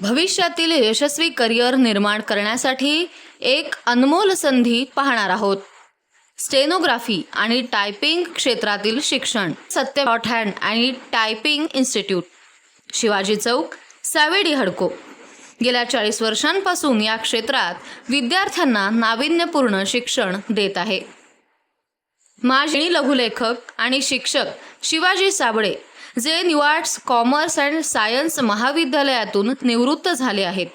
भविष्यातील यशस्वी करिअर निर्माण करण्यासाठी एक अनमोल संधी पाहणार आहोत. स्टेनोग्राफी आणि टायपिंग क्षेत्रातील शिक्षण सत्य हँड आणि टायपिंग इन्स्टिट्यूट. शिवाजी चौक सावेडी हडको. गेल्या चाळीस वर्षांपासून या क्षेत्रात विद्यार्थ्यांना नाविन्यपूर्ण शिक्षण देत आहे. माझी लघुलेखक आणि शिक्षक शिवाजी साबळे जे new arts commerce and science महाविद्यालयातून निवृत्त झाले आहेत.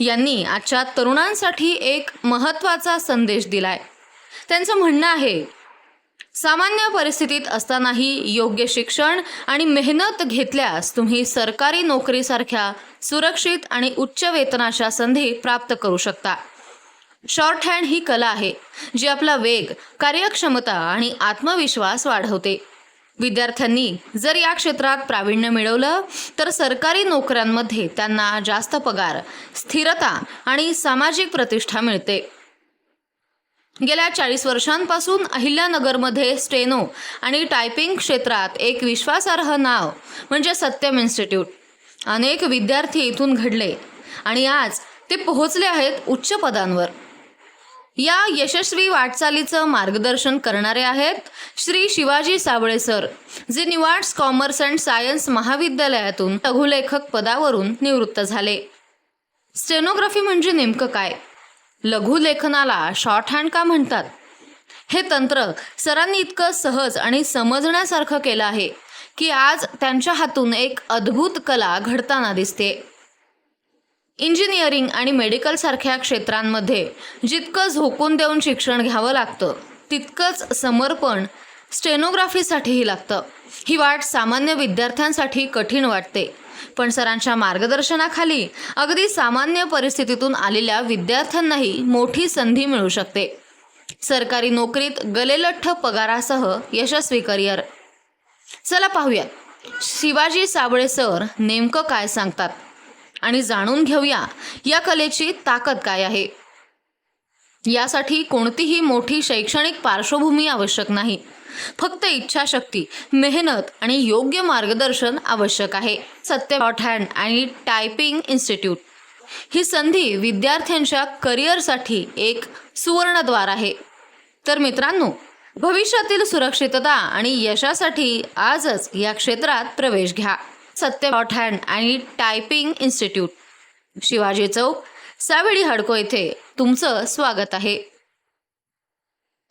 यांनी आजच्या तरुणांसाठी एक महत्त्वाचा संदेश दिलाय. त्यांचं म्हणणं आहे सामान्य परिस्थितीत असतानाही योग्य शिक्षण आणि मेहनत घेतल्यास तुम्ही सरकारी नोकरीसारख्या सुरक्षित आणि उच्च वेतनाच्या संधी प्राप्त करू शकता. शॉर्ट हँड ही कला आहे जी आपला वेग कार्यक्षमता आणि आत्मविश्वास वाढवते. विद्यार्थ्यांनी जर या क्षेत्रात प्रावीण्य मिळवलं तर सरकारी नोकऱ्यांमध्ये त्यांना जास्त पगार स्थिरता आणि सामाजिक प्रतिष्ठा मिळते. गेल्या चाळीस वर्षांपासून अहिल्यानगरमध्ये स्टेनो आणि टायपिंग क्षेत्रात एक विश्वासार्ह नाव म्हणजे सत्यम इन्स्टिट्यूट अनेक विद्यार्थी इथून घडले आणि आज ते पोहोचले आहेत उच्च पदांवर. या यशस्वी वाटचालीचं मार्गदर्शन करणारे आहेत श्री शिवाजी साबळे सर जे निवाड्स कॉमर्स अँड सायन्स महाविद्यालयातून लघुलेखक पदावरून निवृत्त झाले. स्टेनोग्राफी म्हणजे नेमकं काय? लघुलेखनाला शॉर्ट हँड का म्हणतात? हे तंत्र सरांनी इतकं सहज आणि समजण्यासारखं केलं आहे की आज त्यांच्या हातून एक अद्भुत कला घडताना दिसते. इंजिनिअरिंग आणि मेडिकल सारख्या क्षेत्रांमध्ये जितकं झोकून देऊन शिक्षण घ्यावं लागतं तितकंच समर्पण स्टेनोग्राफीसाठीही लागतं. ही वाट सामान्य विद्यार्थ्यांसाठी कठीण वाटते. पण सरांच्या मार्गदर्शनाखाली अगदी सामान्य परिस्थितीतून आलेल्या विद्यार्थ्यांनाही मोठी संधी मिळू शकते. सरकारी नोकरीत गलेलठ्ठ पगारासह यशस्वी करिअर. चला पाहूया शिवाजी साबळे सर नेमकं काय सांगतात? आणि जाणून घेऊया या कलेची ताकद काय आहे. यासाठी कोणतीही मोठी शैक्षणिक पार्श्वभूमी आवश्यक नाही. फक्त इच्छाशक्ती मेहनत आणि योग्य मार्गदर्शन आवश्यक आहे. सत्य शॉर्ट हँड आणि टायपिंग इन्स्टिट्यूट. ही संधी विद्यार्थ्यांच्या करिअरसाठी एक सुवर्णद्वार आहे. तर मित्रांनो भविष्यातील सुरक्षितता आणि यशासाठी आजच या क्षेत्रात प्रवेश घ्या. सत्य शॉर्ट हँड आणि टायपिंग इन्स्टिट्यूट. शिवाजी चौक सावेडी हडको येथे तुमचं स्वागत आहे.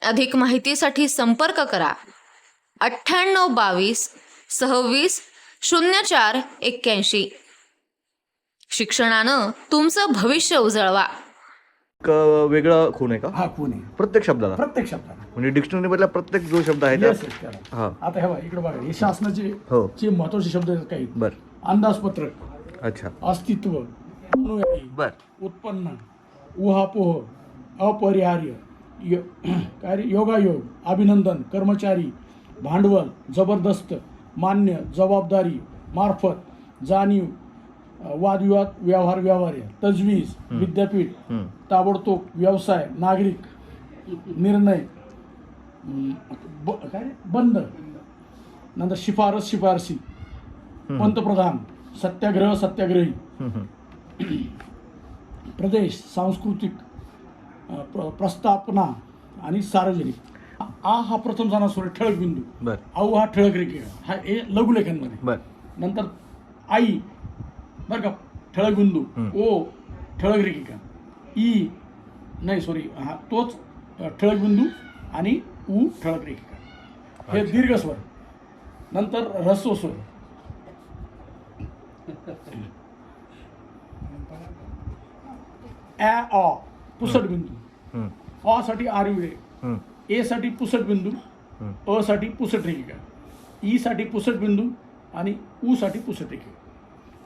अधिक माहितीसाठी संपर्क करा. अठ्ठ्याण्णव बावीस सव्वीस शून्य चार एक्क्याऐंशी. शिक्षणानं तुमचं भविष्य उजळवा. एक वेगळा खून आहे का? हा खून आहे. प्रत्येक शब्दाला? प्रत्येक शब्दाला. म्हणजे डिक्शनरी मधला प्रत्येक जो शब्द आहे त्या yes, त्याला. हा. आता हे बघा इकडे बघा हे शासनाचे हो. जे महत्त्वाचे शब्द आहेत काही. बर. अंदाजपत्रक. अच्छा. अस्तित्व. अनुयायी, बर. उत्पन्न. उहापोह. अपरिहार्य. यो- काय रे? योगायोग. अभिनंदन. कर्मचारी. भांडवल. जबरदस्त. मान्य. जबाबदारी. मार्फत. जाणीव. वादविवाद व्यवहार व्यवहार्य तजवीज विद्यापीठ. ताबडतोब व्यवसाय नागरिक निर्णय काय? बंद. नंतर शिफारस शिफारसी. पंतप्रधान सत्याग्रह सत्याग्रही. प्रदेश सांस्कृतिक प्र- प्रस्थापना आणि सार्वजनिक. आ हा प्रथम जाणार सोड ठळक बिंदू. बर. औ हा ठळक रेखा. हा हे लघुलेखनमध्ये बर. नंतर आई बरं का ठळक बिंदू हं. ओ ठळक रेखिका ई नाही सॉरी हा तोच अ, ठळक बिंदू आणि उ ठळक रेखिका हे. दीर्घ स्वर. नंतर ह्रस्व स्वर. ॲ अ पुसट बिंदू अ साठी आरविळे हम्म, ए साठी पुसट बिंदू. अ साठी पुसट रेखिका ई साठी पुसट बिंदू आणि उ साठी पुसट रेखिका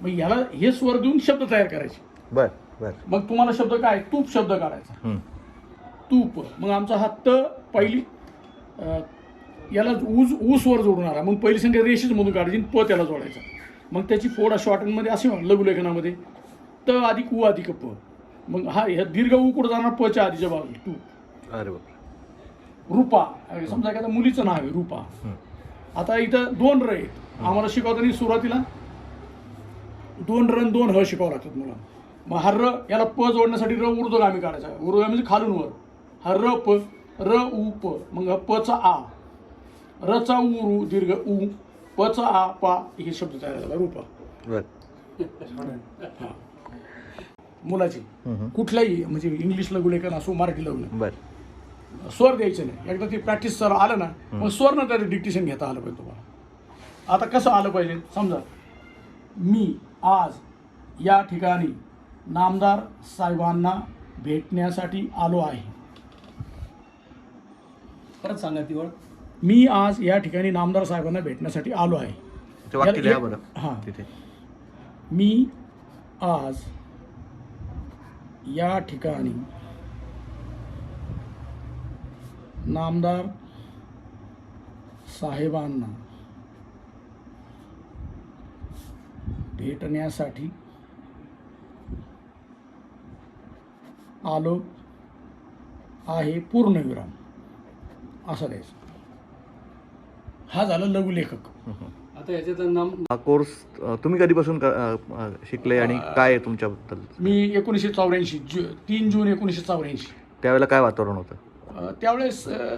मग ह्याला हे स्वर देऊन शब्द तयार करायचे. बर बर. मग तुम्हाला शब्द काय? तूप शब्द काढायचा. हम्म, तूप. मग आमचा हा त पहिली अ, याला ऊज ऊस वर जोडून आला मग पहिली संख्या रेषेच मधून काढायची आणि प त्याला जोडायचा. मग त्याची फोड शॉर्टमध्ये असे लघुलेखनामध्ये. त अधिक उ अधिक प. मग हा ह्या दीर्घ उ कुठं जाणार? पच्या आधीच्या बाजू तू अरे बाप रुपा. समजा एखाद्या मुलीचं नाव आहे रुपा. आता इथं दोन र आहेत. आम्हाला शिकवताना सुरुवातीला दोन रन दोन ह शिकावं लागतात मुलांना. मग हा र याला प जोडण्यासाठी र ऊर्ध्वगामी काढायचा. ऊर्ध्वगामी म्हणजे खालून वर. हा र प र उ प. मग हा पचा आ. रचा उ रु दीर्घ उ. पचा आ पा हे शब्द तयार झाला. रूपा. मुलाची. कुठल्याही म्हणजे इंग्लिश लघुलेखन असो मराठी लघुलेखन बर. स्वर द्यायचं नाही. एकदा ती प्रॅक्टिस सर आलं ना मग स्वर न त्याचं डिक्टेशन घेता आलं पाहिजे तुम्हाला. आता कसं आलं पाहिजे? समजा मी आज या ठिकाणी नामदार साहेबांना भेटण्यासाठी आलो आहे. परत सांगा ती मी आज या ठिकाणी नामदार साहेबांना भेटण्यासाठी आलो आहे. हे-. तिथे. मी आज या ठिकाणी नामदार साहेबांना भेटण्यासाठी आलो आहे पूर्णविराम. असं द्यायचं. हा झाला लघुलेखक आता याच्यात नाम हा कोर्स अ, तुम्ही कधीपासून क- अ, अ, शिकले आणि काय आहे तुमच्याबद्दल? मी एकोणीसशे चौऱ्याऐंशी जु तीन जून एकोणीसशे चौऱ्याऐंशी. त्यावेळेला काय वातावरण होतं? अ, त्यावेळेस अ,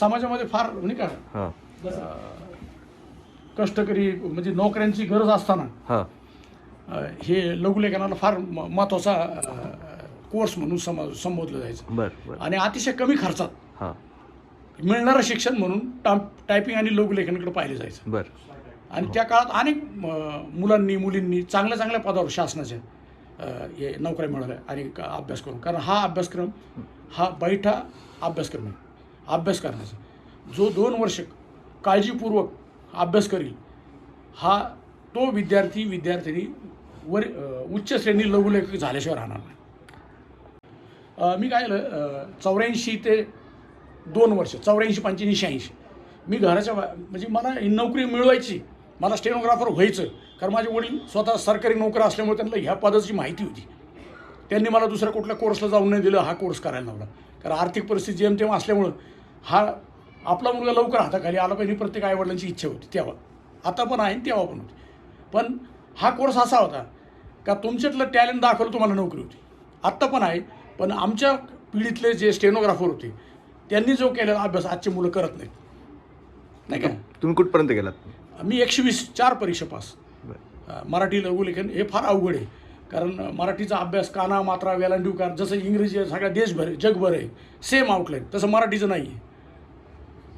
समाजामध्ये फार नाही का हां. अ, कष्टकरी म्हणजे नोकऱ्यांची गरज असताना हां. लघुलेखनाला फार म- महत्त्वाचा अ, कोर्स म्हणून सम संबोधलं जायचं. आणि अतिशय कमी खर्चात हां. मिळणारं शिक्षण म्हणून टाप टायपिंग आणि लघुलेखनाकडे पाहिलं जायचं. बर. आणि त्या काळात अनेक मुलांनी मुलींनी चांगल्या चांगल्या पदावर शासनाच्या हे नोकऱ्या मिळवल्या आणि अभ्यास करून. कारण हा अभ्यासक्रम हा बैठा अभ्यासक्रम आहे. अभ्यास करण्याचा. जो दोन वर्ष काळजीपूर्वक अभ्यास करील. हा तो विद्यार्थी विद्यार्थिनी वर उच्च श्रेणी लघुलेखक झाल्याशिवाय राहणार नाही. मी काय चौऱ्याऐंशी ते दोन वर्ष चौऱ्याऐंशी पंच्याऐंशी शहाऐंशी. मी घराच्या म्हणजे मला नोकरी मिळवायची मला स्टेनोग्राफर व्हायचं कारण माझे वडील स्वतः सरकारी नोकर असल्यामुळे त्यांना ह्या पदाची माहिती होती. त्यांनी मला दुसऱ्या कुठल्या कोर्सला जाऊन नाही दिलं हा कोर्स करायला लावला. कारण आर्थिक परिस्थिती जेमतेम असल्यामुळं हा आपला मुलगा लवकर हाताखाली आला पाहिजे प्रत्येक आईवडिलांची इच्छा होती तेव्हा. आता पण आहे तेव्हा पण होती. पण हा कोर्स असा होता का तुमच्यातलं टॅलेंट दाखवलं तुम्हाला नोकरी होती. आत्ता पण आहे पण आमच्या पिढीतले जे स्टेनोग्राफर होते त्यांनी जो केलेला अभ्यास आजची मुलं करत नाहीत. नाही का? तुम्ही कुठपर्यंत गेलात? मी एकशे वीस चार परीक्षा पास. मराठी लघुलेखन हे फार अवघड आहे. कारण मराठीचा अभ्यास काना मात्रा वेलांडीवकार जसं इंग्रजी सगळ्या देशभर आहे, जगभर आहे सेम आउटलाईन तसं मराठीचं नाही आहे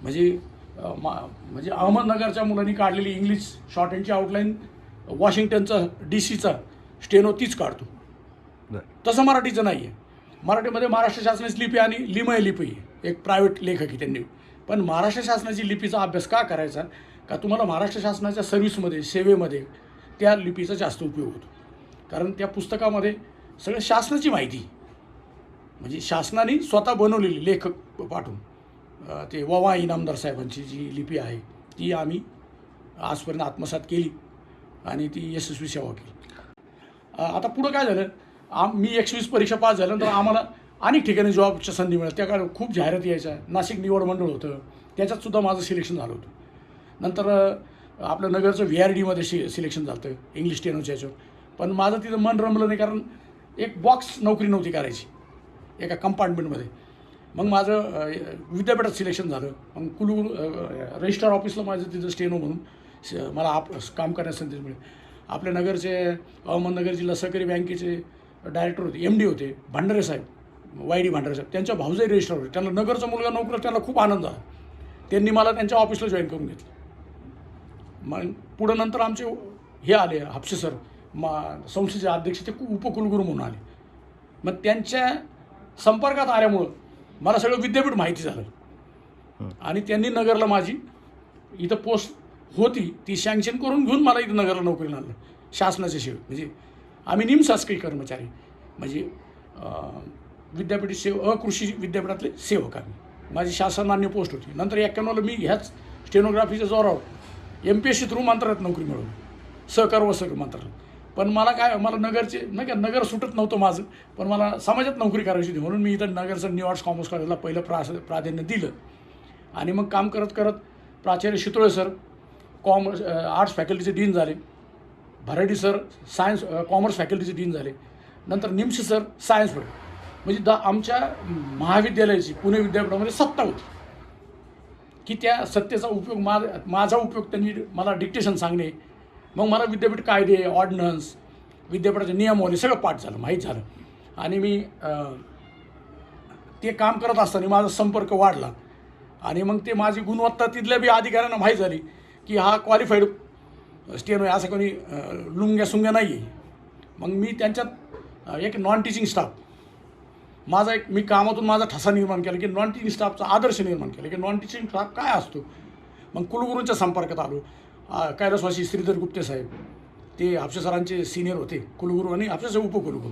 म्हणजे मा म्हणजे अहमदनगरच्या मुलांनी काढलेली इंग्लिश शॉर्ट हँडची आउटलाईन वॉशिंग्टनचा डी सीचा स्टेनो तीच काढतो. तसं मराठीचं नाही आहे मराठीमध्ये महाराष्ट्र शासनाची लिपी आणि लिमय लिपी आहे एक प्रायव्हेट लेखक आहे त्यांनी. पण महाराष्ट्र शासनाची लिपीचा अभ्यास का करायचा? का तुम्हाला महाराष्ट्र शासनाच्या सर्व्हिसमध्ये सेवेमध्ये त्या लिपीचा जास्त उपयोग होतो? कारण त्या पुस्तकामध्ये सगळं शासनाची माहिती. म्हणजे शासनाने स्वतः बनवलेली लेखक पाठवून. ते ववा इनामदार साहेबांची जी लिपी आहे ती आम्ही आजपर्यंत आत्मसात केली आणि ती यशस्वी सेवा केली. आता पुढं काय झालं? आम मी एकवीस वीस परीक्षा पास झाल्यानंतर आम्हाला अनेक ठिकाणी जॉबच्या संधी मिळाल्या. त्या काळ खूप जाहिराती यायच्या. नाशिक निवड मंडळ होतं. त्याच्यात सुद्धा माझं सिलेक्शन झालं होतं. नंतर आपलं नगरचं व्ही आर डीमध्ये शि सिलेक्शन झालं होतं. इंग्लिश टेनोच्या याच्यावर. पण माझं तिथं मन रमलं नाही कारण एक बॉक्स नोकरी नव्हती करायची. एका कंपार्टमेंटमध्ये मग माझं विद्यापीठात सिलेक्शन झालं. मग कुलगुरू रजिस्ट्रार ऑफिसला माझं तिथं स्टेनो म्हणून स- मला आप काम करण्यास संधी मिळेल. आपल्या नगरचे अहमदनगर जिल्हा सहकारी बँकेचे डायरेक्टर होते एम डी होते भांडारे साहेब वाय डी भांडारे साहेब त्यांच्या भाऊजाई रजिस्ट्रार होते. त्यांना नगरचा मुलगा नोकरी त्यांना खूप आनंद आला. त्यांनी मला त्यांच्या ऑफिसला जॉईन करून घेतलं. मग पुढं नंतर आमचे हे आले हापसे सर मा संस्थेचे अध्यक्ष ते कु- उपकुलगुरू म्हणून आले. मग त्यांच्या संपर्कात आल्यामुळं मला सगळं विद्यापीठ माहिती झालं. आणि त्यांनी नगरला माझी इथं पोस्ट होती ती सँक्शन करून घेऊन मला इथं नगरला नोकरीला आणलं. शासनाच्या सेवेत म्हणजे आम्ही निमशासकीय कर्मचारी. म्हणजे विद्यापीठ सेव अकृषी विद्यापीठातले सेवक आम्ही. माझी शासनान्य पोस्ट होती. नंतर एक्क्याण्णवला मी ह्याच स्टेनोग्राफीच्या जोरावर M P S C through मंत्रालयात नोकरी मिळवली. सहकार व सहकार मंत्रालयात पण मला काय मला नगरचे नाही का नगर सुटत नव्हतं माझं. पण मला समाजात नोकरी करायची होती. म्हणून मी इथं नगरचं न्यू आर्ट्स कॉमर्स कॉलेजला पहिलं प्रा प्राधान्य दिलं. आणि मग काम करत करत प्राचार्य शितोळे सर कॉमर्स आर्ट्स फॅकल्टीचे डीन झाले. भराडी सर सायन्स कॉमर्स फॅकल्टीचे डीन झाले. नंतर निमशी सर सायन्स होते म्हणजे दा आमच्या महाविद्यालयाची पुणे विद्यापीठामध्ये सत्ता होती. की त्या सत्तेचा उपयोग मा माझा उपयोग त्यांनी मला डिक्टेशन सांगणे मग मला विद्यापीठ कायदे ऑर्डनन्स विद्यापीठाचे नियमावली सगळं पाठ झालं माहीत झालं. आणि मी ते काम करत असताना माझा संपर्क वाढला. आणि मग ते माझी गुणवत्ता तिथल्या बी अधिकाऱ्यांना माहीत झाली की हा क्वालिफाईड स्टेनो आहे असं कोणी लुंग्या सुंग्या नाही आहे मग मी त्यांच्यात एक नॉन टीचिंग स्टाफ माझा एक मी कामातून माझा ठसा निर्माण केला की नॉन टीचिंग स्टाफचा आदर्श निर्माण केला. की नॉन टीचिंग स्टाफ काय असतो? मग कुलगुरूंच्या संपर्कात आलो. आ, कैलासवासी श्रीधर गुप्ते साहेब ते हापसे सरांचे सिनियर होते कुलगुरू आणि हापसे उपकुलगुरू.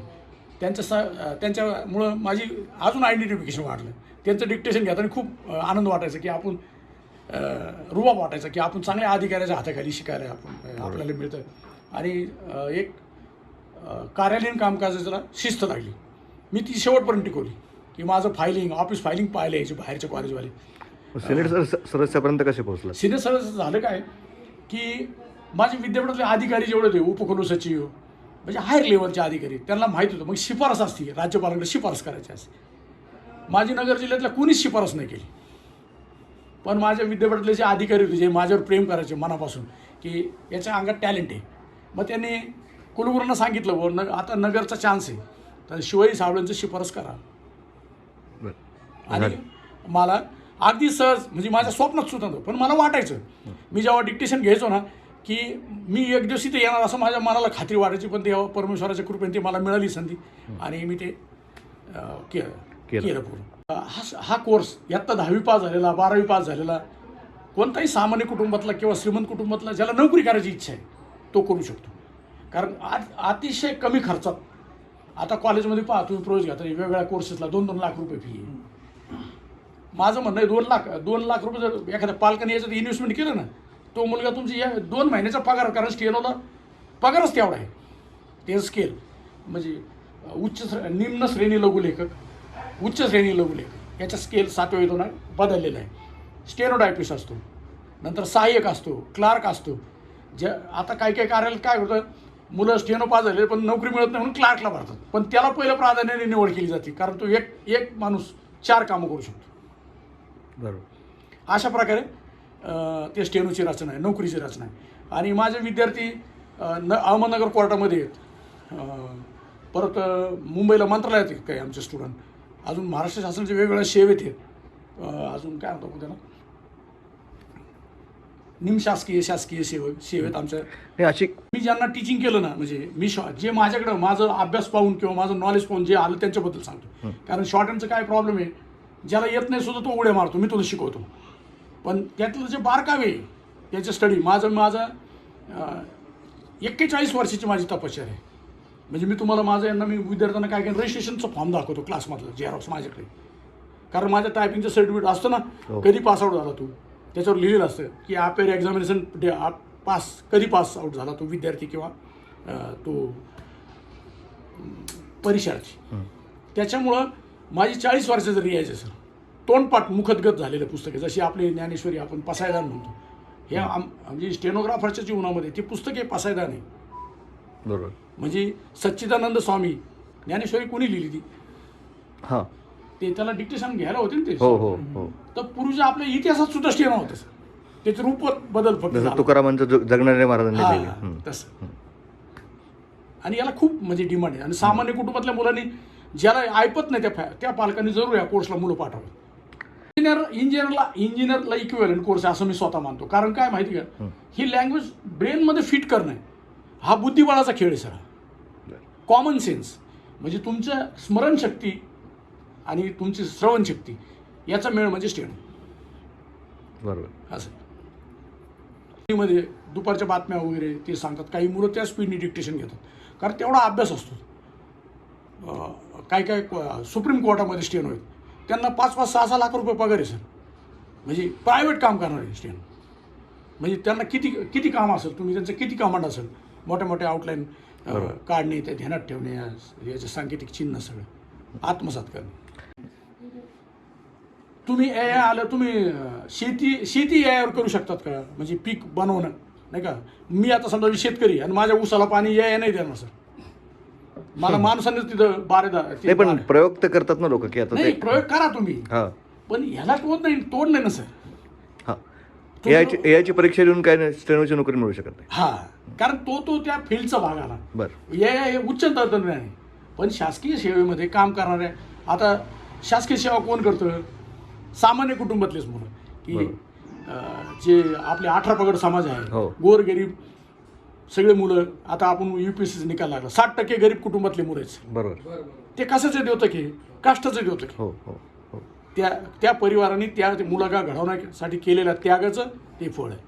त्यांच्या स त्यांच्यामुळं माझी अजून आयडेंटिफिकेशन वाढलं. त्यांचं डिक्टेशन घेताना खूप आनंद वाटायचा की आपण रुबाब वाटायचा की आपण चांगल्या अधिकाऱ्याच्या हाताखाली शिकायला आपण आपल्याला मिळतं. आणि एक कार्यालयीन कामकाजाला शिस्त लागली. मी ती शेवटपर्यंत टिकवली. की माझं फायलिंग ऑफिस फायलिंग पाहिलं यायचे बाहेरचे कॉलेजवाले सिनेट सर सदस्यापर्यंत कसे पोहोचला? सिनियर सर्व्हिस झालं काय? की माझे विद्यापीठातले अधिकारी जेवढे होते उपकुल सचिव म्हणजे हायर लेवलचे अधिकारी त्यांना माहीत होतं. मग शिफारस असते राज्यपालांकडे शिफारस करायची असते. माझी नगर जिल्ह्यातल्या कुणीच शिफारस नाही केली. पण माझ्या विद्यापीठातले जे अधिकारी होते जे माझ्यावर प्रेम करायचे मनापासून की याच्या अंगात टॅलेंट आहे. मग त्यांनी कुलगुरूंना सांगितलं बुवा न आता नगरचा चान्स आहे. तर शिवाजी सावळ्यांचं शिफारस करा. आणि मला अगदी सहज म्हणजे माझ्या स्वप्नात सुद्धा पण मला वाटायचं मी जेव्हा डिक्टेशन घ्यायचो ना की मी एक दिवस इथे येणार असं माझ्या मनाला खात्री वाटायची पण ते परमेश्वराच्या कृपेने ती मला मिळाली संधी. आणि मी ते केलं. केलं पूर्ण. हा हा कोर्स यात्ता दहावी पास झालेला बारावी पास झालेला कोणताही सामान्य कुटुंबातला किंवा श्रीमंत कुटुंबातला ज्याला नोकरी करायची इच्छा आहे तो करू शकतो. कारण आज अतिशय कमी खर्चात आता कॉलेजमध्ये पहा तुम्ही प्रवेश घ्या तर वेगवेगळ्या कोर्सेसला दोन दोन लाख रुपये फी आहे. माझं म्हणणं आहे दोन लाख दोन लाख रुपये जर एखाद्या पालकाने याच्यात इन्व्हेस्टमेंट केलं ना तो मुलगा तुमची या दोन महिन्याचा पगार कारण स्केलला पगारच तेवढा आहे. ते स्केल म्हणजे उच्च श्रे- निम्न श्रेणी लघुलेखक उच्च श्रेणी लघुलेखक याचा स्केल सातव्या येतो ना बदललेला आहे. स्टेनोडायपिस्ट असतो. नंतर सहाय्यक असतो क्लार्क असतो. ज्या आता काही काही कार्यालयात काय होतं मुलं स्टेनो पास झाले पण नोकरी मिळत नाही म्हणून क्लार्कला भरतात. पण त्याला पहिलं प्राधान्याने निवड केली जाते कारण तो एक एक माणूस चार कामं करू शकतो. बरोबर. अशा प्रकारे ते स्टेनोची रचना आहे नोकरीची रचना आहे. आणि माझे विद्यार्थी न अहमदनगर कोर्टामध्ये आहेत. परत मुंबईला मंत्रालयात आहेत काही आमचे स्टुडंट. अजून महाराष्ट्र शासनाचे वेगवेगळ्या सेवेत आहेत. अजून काय म्हणतो त्याला? निमशासकीय शासकीय सेवक सेवेत आमच्या हे अशी मी ज्यांना टीचिंग केलं ना म्हणजे मी शॉ जे माझ्याकडं माझं अभ्यास पाहून किंवा माझं नॉलेज पाहून जे आलं त्यांच्याबद्दल सांगतो. कारण शॉर्ट हँडचं काय प्रॉब्लेम आहे? ज्याला येत नाही सुद्धा तो उड्या मारतो मी तुला शिकवतो. पण त्यातलं जे बारकावे त्याचं स्टडी माझं माझं एक्केचाळीस वर्षाची माझी तपश्चर्या आहे. म्हणजे मी तुम्हाला माझं यांना मी विद्यार्थ्यांना काय काय रजिस्ट्रेशनचं फॉर्म दाखवतो क्लासमधलं झेरॉक्स माझ्याकडे. कारण माझ्या टायपिंगचं सर्टिफिकेट असतं ना हो. कधी पास आउट झाला तू. त्याच्यावर लिहिलेलं असतं की अपेअर एक्झामिनेशन डे पास कधी पास आउट झाला तो विद्यार्थी किंवा तो परीक्षार्थी. त्याच्यामुळं माझी चाळीस वर्षाचं रियाज आहे सर तोंडपाठ मुखदगत झालेलं पुस्तक आहे. जशी आपली ज्ञानेश्वरी आपण पसायदान म्हणतो. हे आम म्हणजे स्टेनोग्राफरच्या जीवनामध्ये ते पुस्तक हे पसायदान आहे. बरोबर. म्हणजे सच्चिदानंद स्वामी ज्ञानेश्वरी कोणी लिहिली ती? हां. ते त्याला डिक्टेशन घ्यायला होते ना ते. हो हो हो. तर पूर्वीच्या आपल्या इतिहासात सुद्धा स्टेनो होतं सर त्याचं रूप बदल फक्त जसं झाला. तुकारामांचं जग- जगणारे महाराजांनी लिहिलं. हं. तसं. आणि याला खूप म्हणजे डिमांड आहे. आणि सामान्य कुटुंबातल्या मुलांनी ज्याला ऐपत नाही त्या फॅ- त्या पालकांनी जरूर या कोर्सला मुलं पाठवावी. इंजिनियर इंजिनियरला इंजिनियरला इक्विव्हलंट कोर्स आहे असं मी स्वतः मानतो. कारण काय माहिती का? ही. लँग्वेज ब्रेनमध्ये फिट करणं हा बुद्धिबळाचा खेळ आहे सर कॉमन सेन्स म्हणजे तुमच्या स्मरणशक्ती आणि तुमची श्रवणशक्ती याचा मेळ म्हणजे स्टेन बरोबर. असं. मध्ये दुपारच्या बातम्या वगैरे ते सांगतात. काही मुलं त्या स्पीडने डिक्टेशन घेतात. कारण तेवढा अभ्यास असतो. काय काय सुप्रीम कोर्टामध्ये स्टेन होईल त्यांना पाच पाच सहा सहा लाख रुपये पगार आहे सर. म्हणजे प्रायव्हेट काम करणारे स्टेन म्हणजे त्यांना किती किती काम असेल तुम्ही त्यांचं किती कमांड असेल मोठ्या मोठ्या आउटलाईन काढणे त्या ध्यानात ठेवणे या- याचे सांकेतिक चिन्ह सगळं. आत्मसात करणे. तुम्ही ए आय आलं तुम्ही शेती शेती ए आयवर करू शकतात का? म्हणजे पीक बनवणं नाही का? मी आता समजा मी शेतकरी आणि माझ्या ऊसाला पाणी या नाही देणार सर. मला माणसानेच तिथं बारेदा नाही पण प्रयोग तर करतात ना लोक की आता नाही ते. प्रयोग करा तुम्ही. हा. पण ह्याला तोड नाही तोड नाही ना सर. हा. ए आयची ए आयची परीक्षा देऊन काय नाही स्टेनोची नोकरी मिळू शकत नाही. हा. कारण तो तो त्या फील्डचा भाग आला. बरं. या या- हे उच्च तंत्रज्ञान आहे. पण शासकीय सेवेमध्ये काम करणाऱ्या आता शासकीय सेवा कोण करतं? सामान्य कुटुंबातलेच मुलं. की अं, जे आपले अठरा पगड समाज आहे. हो. गोरगरीब सगळे मुलं आता आपण यू पी सीचा निकाल लागला. साठ टक्के गरीब कुटुंबातले मुलं आहेत. बरोबर. ते कशाचं द्योतक आहे काष्टाचं द्योतक आहे हो हो हो. त्या त्या परिवाराने त्या मुलागा घडवण्यासाठी केलेल्या त्यागाचं ते फळ आहे.